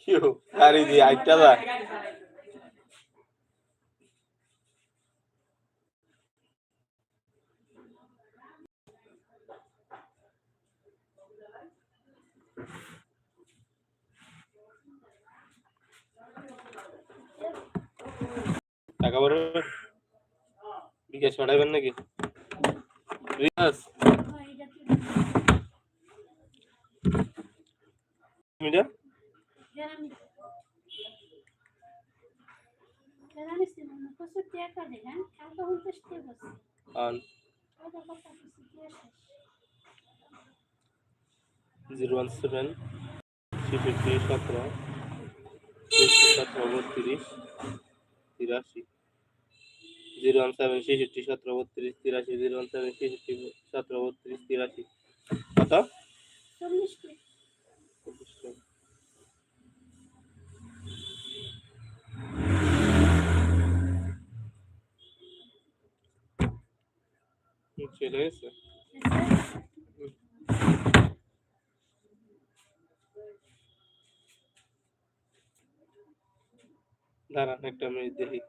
Q গাড়ি দিয়ে আইটা যায় টাকা বড় বিকাশ পাঠাবেন নাকি? Riyaz media zero one seven ছেষট্টি সতেরো সতেরো, বত্রিশ, তিরাশি। জিরো ওয়ান সেভেন ছেষট্টি সতেরো বত্রিশ তিরাশি জিরো ওয়ান সেভেন ছেষট্টি সতেরো বত্রিশ তিরাশি। কত? চলে গেছে দাঁড়ান একটা মিনিট দেখি।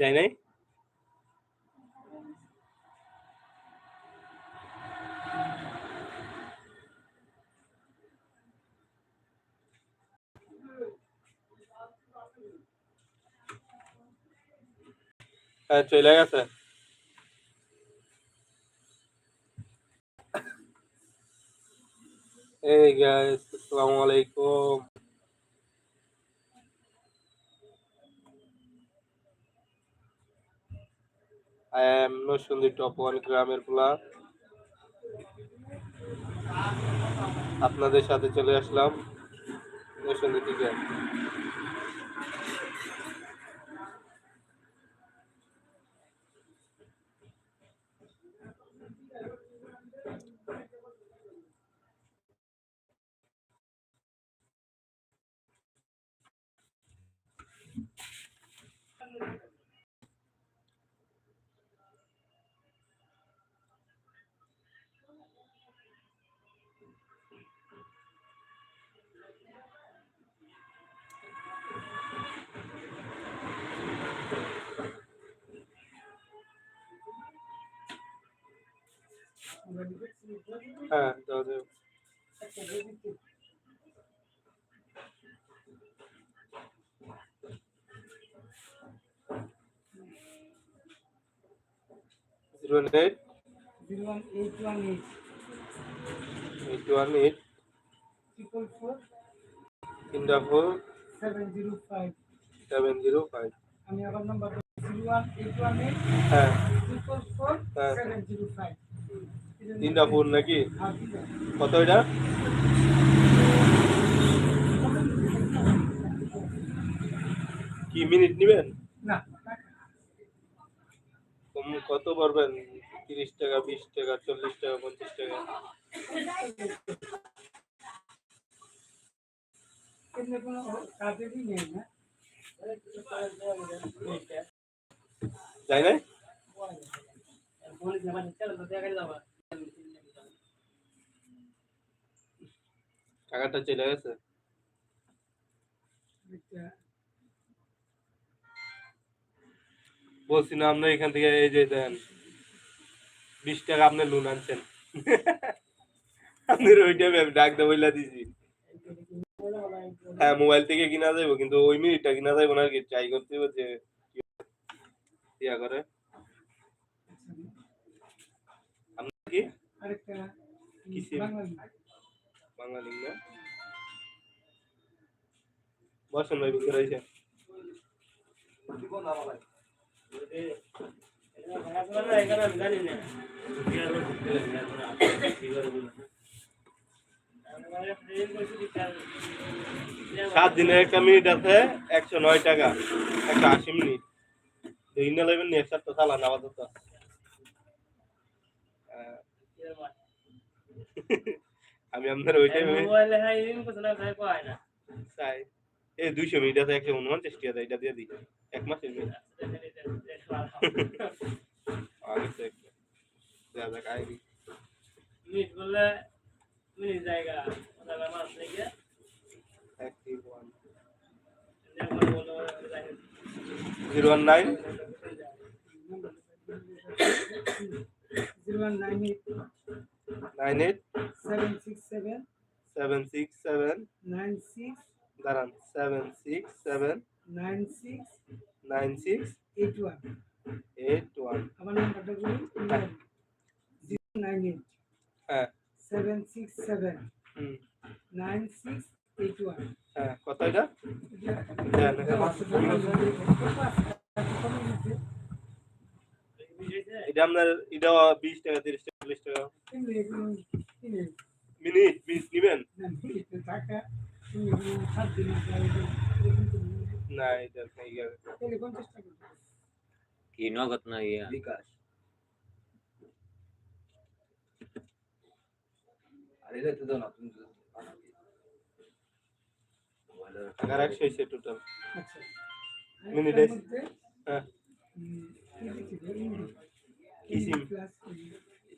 যাই নাই হ্যাঁ চলে গেছে Hey guys, Assalamu alaikum. I am Nosundi top one গ্রামের পোলা আপনাদের সাথে চলে আসলাম নসুন্দি থেকে। হ্যাঁ দাও zero eight zero one eight one eight eight one eight triple four তিনটা four seven zero five seven zero five আমি আবার number zero one eight one eight হ্যাঁ। Triple four. Seven zero five তিনটা ফোর নাকি? কত এটা? কি minute নেবেন? কত পারবেন? তিরিশ টাকা বিশ টাকা চল্লিশ টাকা পঞ্চাশ টাকা। যাই নাই? টাকাটা চলে গেছে। বলছি না আপনার এখান থেকে এই যে দেন বিশ টাকা আপনি লোন আনছেন। আপনার ওইটা ডাক দেবো বইলা দিছি। হ্যাঁ মোবাইল থেকে কিনা যাইবো কিন্তু ওই মিনিটটা কিনা যাইবো না আর কি ট্রাই করতে হবে যে ইয়া করে। আপনার কি? কি সিম? বাঙালি বাঙালি না? বসেন ভাই, ভিতরে এসে। সাত দিনের একটা মিনিট আছে, একশো নয় টাকা একশো আশি মিনিট। দুই না লেবেন নি একসাথে চালান আপাতত আমি আপনার ওইটাই মোবাইলে হাই করতে না ভাই পায় না। চাই এই দুইশো মিনিট আছে একশো উনপঞ্চাশ টাকা দেয়, এটা দিয়ে দিই। এক মাসের মিনিট আগে তো একটা। যা যাক আইডি মিনিট মিনিট জায়গা ওটা মাস থেকে অ্যাক্টিভ ওয়ান যেমন বলো zero one nine. Zero one nine. Nine eight seven six seven seven six seven nine six দাঁড়ান seven six seven nine six nine six eight one. Eight one. আমার নাম্বারটা বলুন zero nine eight. হ্যাঁ। Seven six seven nine six eight one. হ্যাঁ কত এটা? এটা আপনার এটা বিশ টাকা তিরিশ টাকা। চল্লিশ টাকা মিনিট মিনিট নিবেন টাকা না এটা নাই গেছে। পঞ্চাশ টাকা কি নগদ না ইয়া বিকাশ আর এটা তো দাও না তুমি তো বানাও। মোবাইলের টাকার একশো হয়েছে টোটাল আচ্ছা মিনিট এর আছে। মধ্যে, হ্যাঁ উম, কি লিখেছিল? ইংরেজি। কি সিম?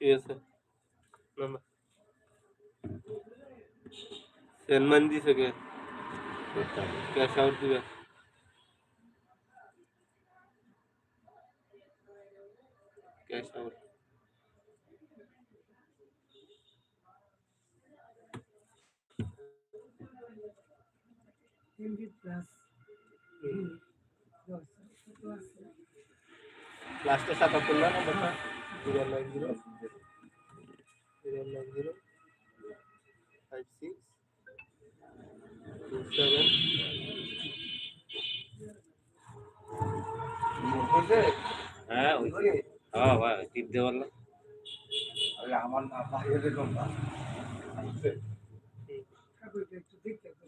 ঠিক আছে নাম্বার সেনমান দিছে কে ক্যাশ আউট দিবে ক্যাশ আউট এমবি প্লাস দশ কত আছে লাস্টে সাতাত্তর না নাম্বারটা zero nine zero zero nine zero five six two seven হ্যাঁ ওই হ্যাঁ ভাই টিপ আমার।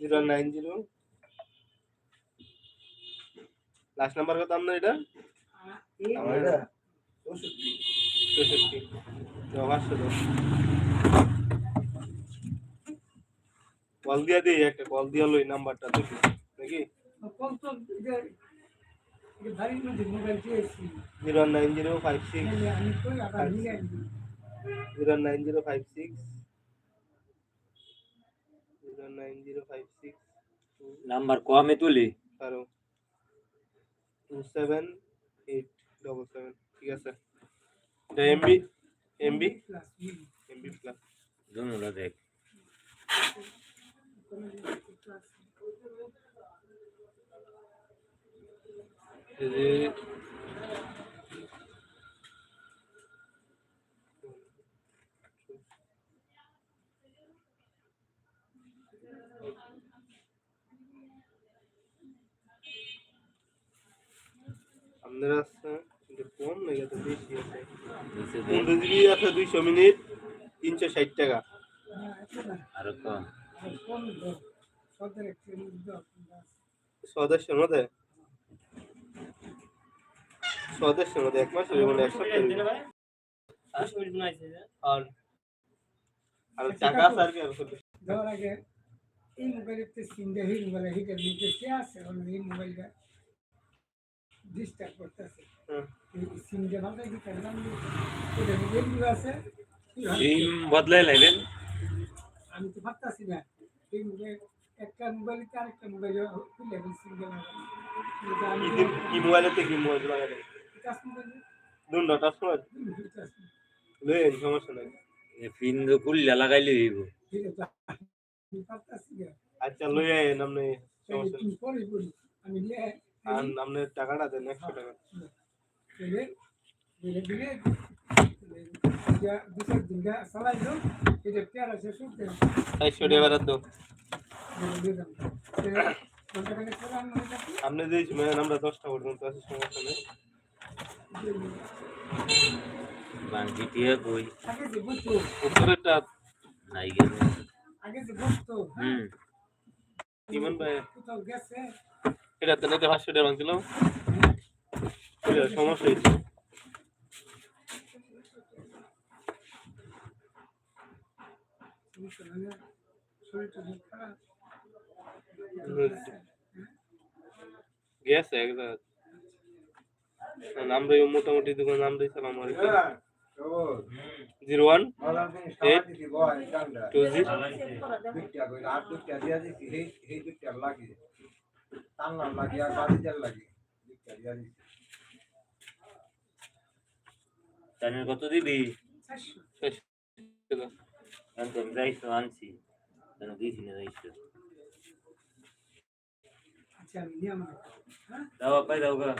Zero nine zero. Last number কত আপনার এটা? আমার এটা? চৌষট্টি। চৌষট্টি। কল দিয়া দিই একটা কল দিয়া লই নাম্বারটা দেখি। নাকি zero nine zero five six. Zero nine zero five six. Zero nine zero five six. Number কমে তুলি। বারো two seven eight double seven. ঠিক আছে। এটা এমবি এমবি এমবি প্লাস দুনুরা দেখ প্লাস এই যে আপনার আছে কিন্তু কম লেগে তো বেশি আছে নিচে দে পনেরো জিবি আছে দুইশো মিনিট তিনশো ষাট টাকা হ্যাঁ এটা না আর কম আর কোন দর সদের একটু দর সদস্যের মধ্যে সদস্যের মধ্যে এক মাস হয়ে গেল এক সপ্তাহ হয়ে গেল। আর আর টাকা আছে আর কি আর কত? দেওয়ার আগে এই মোবাইলের তো সিমটা হিট মোবাইল হিটের নিচে কে আছে এখন এই মোবাইলটা ডিস্টার্ব করতেছে হুম। এই সিমটা ভালো কি করলাম এটা রেডিও আছে সিম বদলাই লাইবেন আমি তো ভাবতেছি না এই মোবাইল একটা মোবাইলকে আরেকটা মোবাইল খুলে সিমটা কি দিন- কি মোবাইলেতে কি মোবাইল লাগালে দুন টাচ মোবাইল। লইন সমস্যা নাই। এ ফিন তো কুল্লা লাগাইলে হইব। আচ্ছা লই আইন আপনি সমস্যা আমি লে আর আপনি টাকাটা দেন একশো টাকা। দিলে দিলে দিলে ya bisa tinggal salah itu tidak tiada sesuatu চারশো টাকা বারাত দাও। মানে আপনি দিয়েছি মানে আমরা দশটা পর্যন্ত আছে সমস্যা নেই। কই? নাই গেল আগে যে বুঝতো হুম। ইমান ভাই। গেছে? এটা তো নাকি পাঁচশো টাকা ভাঙছিলাম সমস্যা হয়েছে শরীরটা গেছে একদম। আমরা এই মোটামুটি দোকান আমরা সালাম আলাইকুম। Zero one Eight. Two zero তানের কত দিবি? যাইছো আনছি। দিয়েছি না যাইছো আচ্ছা আমি নিয়ে আমার হ্যাঁ দাও পাই দাও গা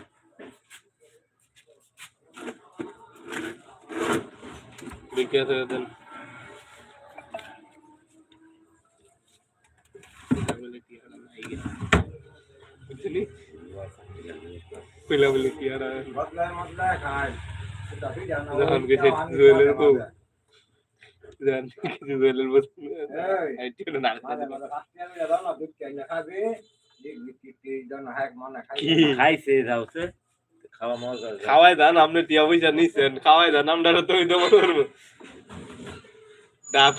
বিক্রি আছে দেন বুঝলি কইলা বলে কি আর জান গেছে জুয়েলের কো খাইছে যাওছে। খাওয়া মজা খাওয়াই দান আপনি টিয়া পয়সা নিছেন। খাওয়াই দান আমরা তো ওই দেবো করব। ডাব।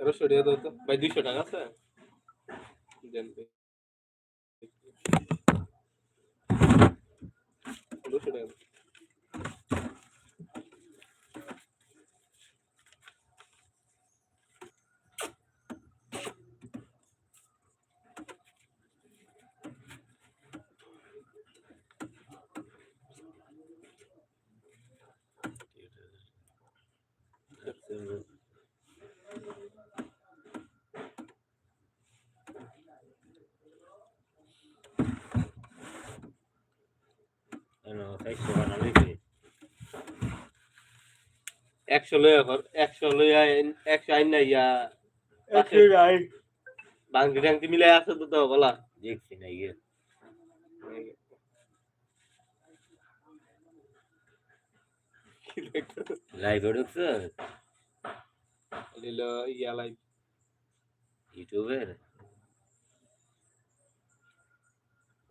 তেরোশো টাকা দাও তো ভাই দুইশো টাকা আছে দেন ভাই। দুশো টাকা দাও। এনো খাইছো বানা লইছে একশো লইয়া একশো লইয়া একশো আইন না ইয়া টাংটি মিলাই আছে তো তো বলা। দেখছি না ইয়ে। দেখতো? লিলো ইয়া লাই ইউটিউবের?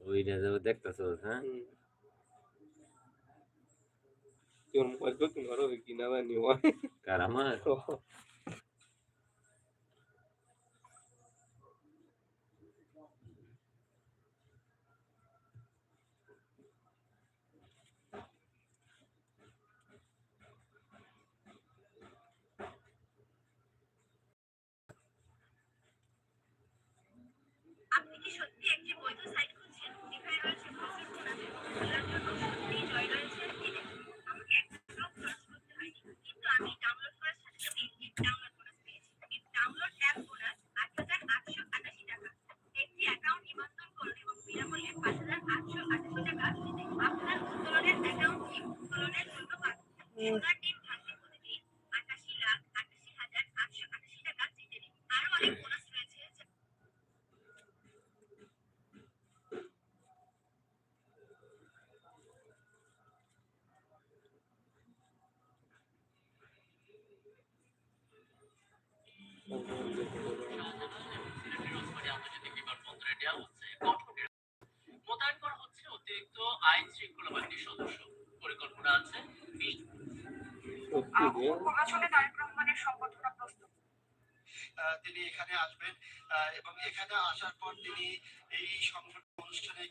ওইটা যাব দেখতেছো হ্যাঁ? তোর মোবাইল তো কিনা রো মোতায়েন করা হচ্ছে অতিরিক্ত আইন শৃঙ্খলা বাহিনীর সদস্য পরিকল্পনা আছে আসলে তারেক রহমানের আহ, তিনি এখানে আসবেন এবং এখানে আসার পর তিনি এই সংগঠন অনুষ্ঠানে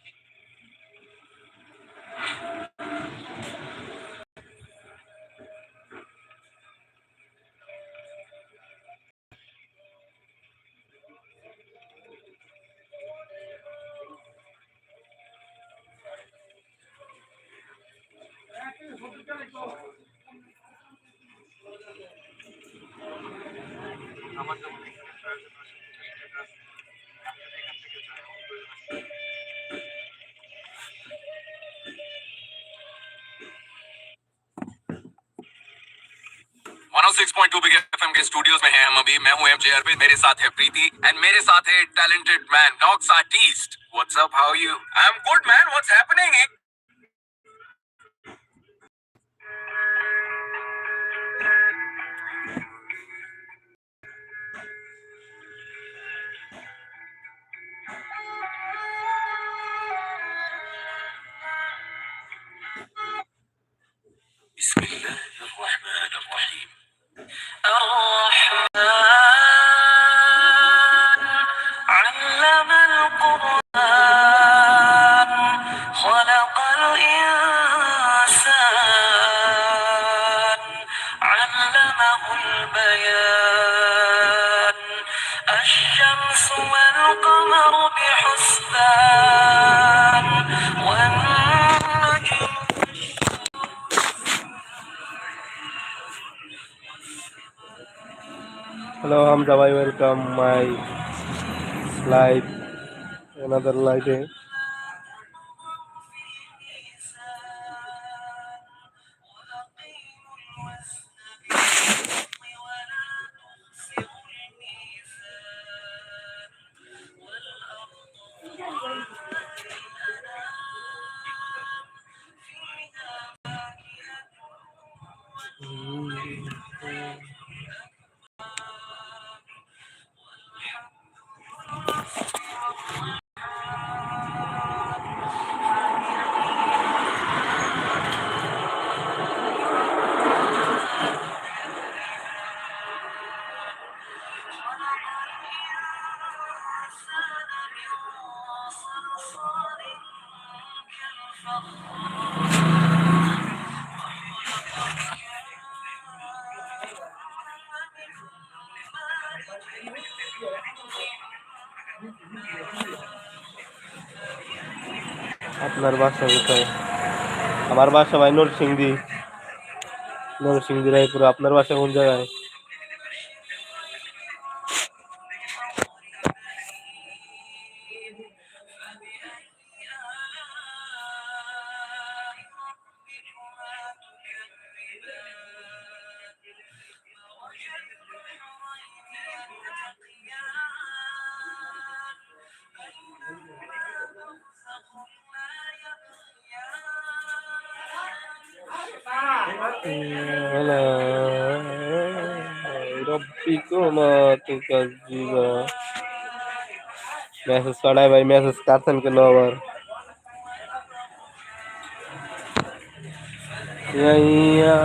106.2 बिग एफएम के स्टूडियोज में हैं हम अभी। मैं हूँ एमजे अरविंद मेरे साथ है प्रीति एंड मेरे साथ है talented man Knox artist what's up how you I am good man what's happening hello Hamza ভাই ওয়েলকাম মাই লাইভ অ্যানাদার লাইভে আপনার বাসা কোথায় আমার বাসা ভাই নরসিংদী নরসিংদী রায়পুর আপনার বাসা কোন জায়গায় ألا ربكما تكذبان মেসেজ পাঠায় ভাই মেসেজ কাটছেন কেন আবার ইয়া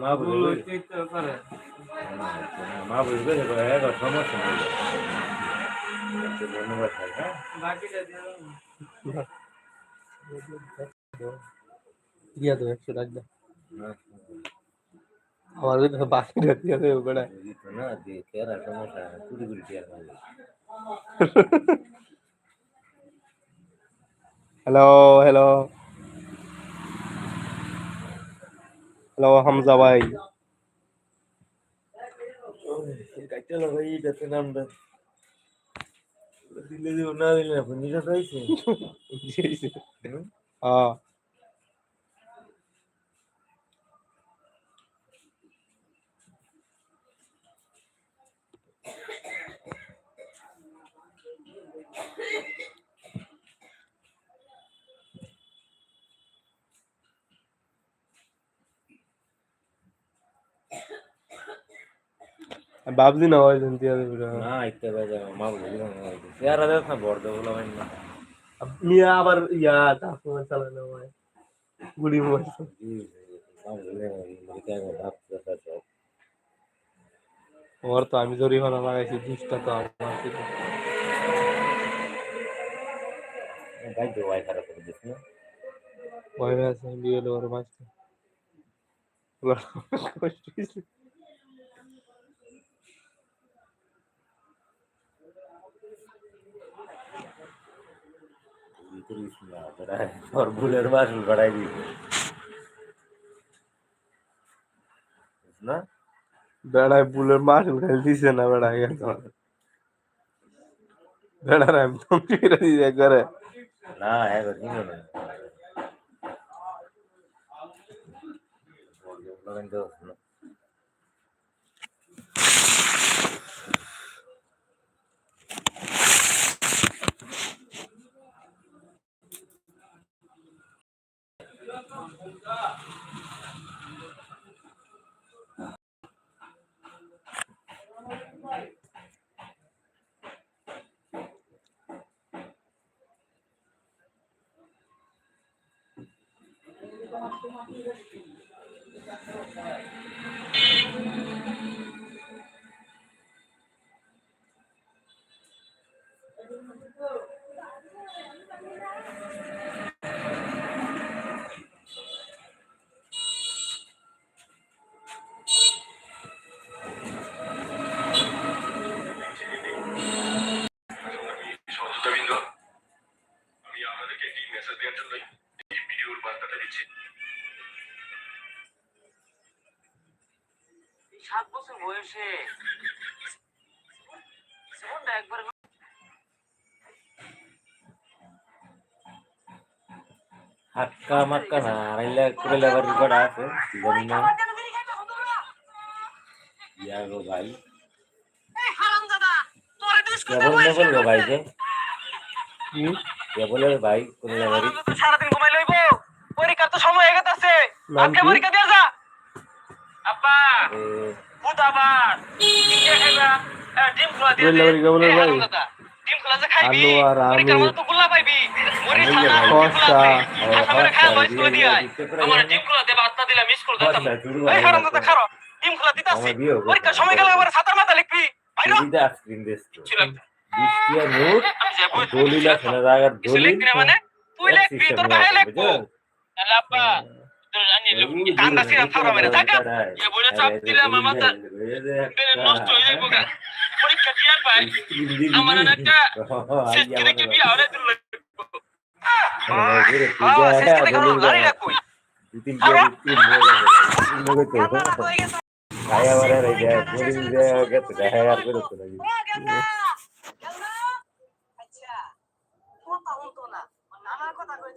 মা ভুল বুঝবে তো পারে। মা বুঝবে সমস্যা ধন্যবাদ হ্যাঁ? দিয়ে তো একশো টাকা। দাও। আমার কিন্তু বাকিটা দিয়া দেবো বেড়া না যে সমস্যা কুড়ি কুড়ি টিয়ার হ্যালো হ্যালো হ্যালো হামজা ভাই। কাটতে লাগা এই দেখতে নামটা দিলে দিব না দিলে না নিজে তো হয়েছে হ্যাঁ বাবজি না হয় জানতে হবে না ইতে বাজে মা বলি না ইয়ার আদে না বড় বলা হয় না। মিয়া আবার ইয়া তারপর চালানো হয় গুড়ি মারছে মা বলে মানে কে ওর তো আমি জরিমানা লাগাইছি দুষ্টা তো আমার ছিল। ভাই জয় খারাপ করে দিস না? ভয় আছে বিয়ে হলো ওর মাঝে কষ্ট হয়েছে। করিস না তোরা তোর ভুলের বাসুল বাড়াই দিস না বেড়ায় বুলের মাছ উঠে দিছে না বেড়ায় গেছে বেড়ার একদম ফিরে দিছে একবারে না একবার কিনো না কিন্তু সহযোগিতা বয়সে জীবনটা একবার হাক্কা মাক্কা না আড়াইলা করে লেবার রেকর্ড আছে জানি না। ইয়া গো ভাই। কেবল নেবল গো ভাই যে। কেবলের ভাই কোন লেবারি সারাদিন ঘুমাই লইব। পরীক্ষার তো সময় হয়ে গেছে। আজকে পরীক্ষা আলু আর আলু। পরীক্ষার খোলা খোলা খোলা সময় গেলে আবার মাথা লিখবি আমি দলিল কিছু দলিল মানে তুই লিখবি তোর ভাই লিখব জানি কান্দা সিরাম থাকা মেরে এ বলে চাপ আমার নষ্ট হয়ে পরীক্ষা পাই আমার একটা হলে কথা কই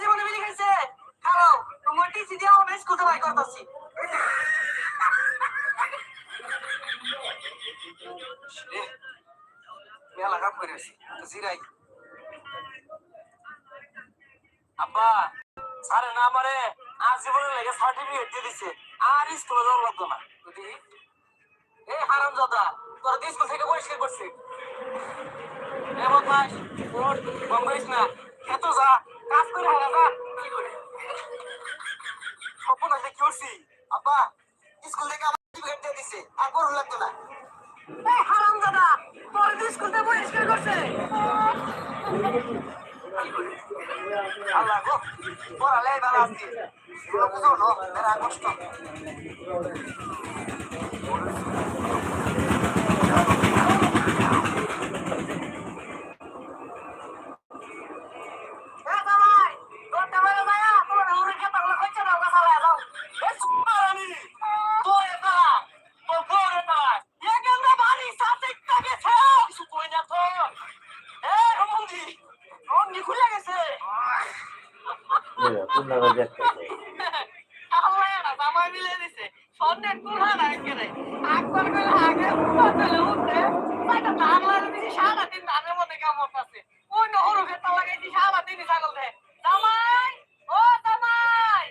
জীবনে বিলি খাইছে খাও তোমার টিসি দিয়ে আমার স্কুল থেকে করতেছি মেলা কাম করে আসি জিরাই আব্বা, স্যারে না আমারে আজীবনের লেগে সার্টিফিকেট দিয়ে দিছে, আর স্কুলে যাওয়ার লাগতো না। বুঝলি এই হারাম দাদা তোর স্কুল থেকে বহিষ্কার করছে? এ বদমাস ওর বঙ্গইস না। এত যা, কাজ করে হারা যা। কি করে? স্বপ্ন আছে কি করছি? আব্বা স্কুল থেকে আমার সার্টিফিকেট দিয়ে দিছে, আর পড়ুন লাগতো না। তোর স্কুল থেকে বহিষ্কার করছে। আল্লাহ গো পড়ালে ভালো আজকে কষ্ট খুলে গেছে পূর্ণাঙ্গ দেখতে আল্লাহ না জামাই মিলে দিছে সন্ধ্যে কুলা না একেবারে আকবার করে আগে উঠতে উঠতে সাইডা ধান লাগে দিছি সারা দিন ধানের পাচ্ছে ওই দিন ছাগল জামাই ও জামাই।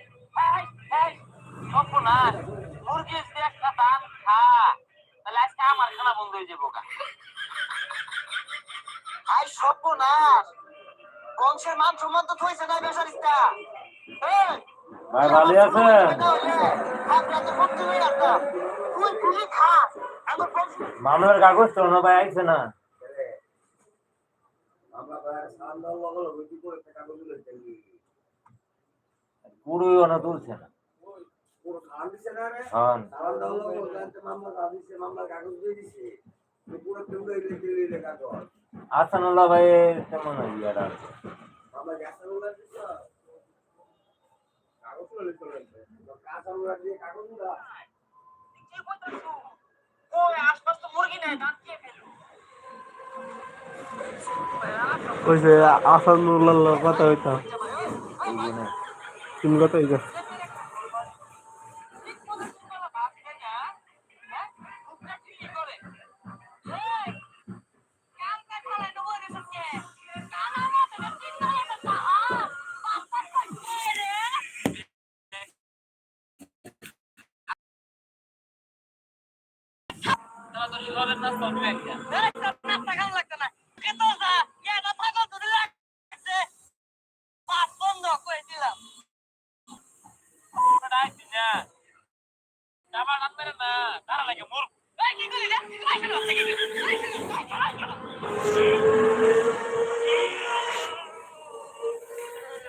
একটা ধান খা। তাহলে আজকে আমার খানা বন্ধ হয়ে যাব গা। আই সপনার বংশের মান সম্মান তো থইছে না বেসারিস্তা। ভাই ভালো আছেন? মামলার কাগজ তো না ভাই আইছে না। আমরা পুরোই অনা তুলছে না পুরো কাগজ দিয়ে পুরো কাগজ আসানুল্লাহ ভাই কেমন ইয়ার আছে আমরা গ্যাস ওই যে আসানুল্লাহ কথা হইতাম তুমি কথা হইতা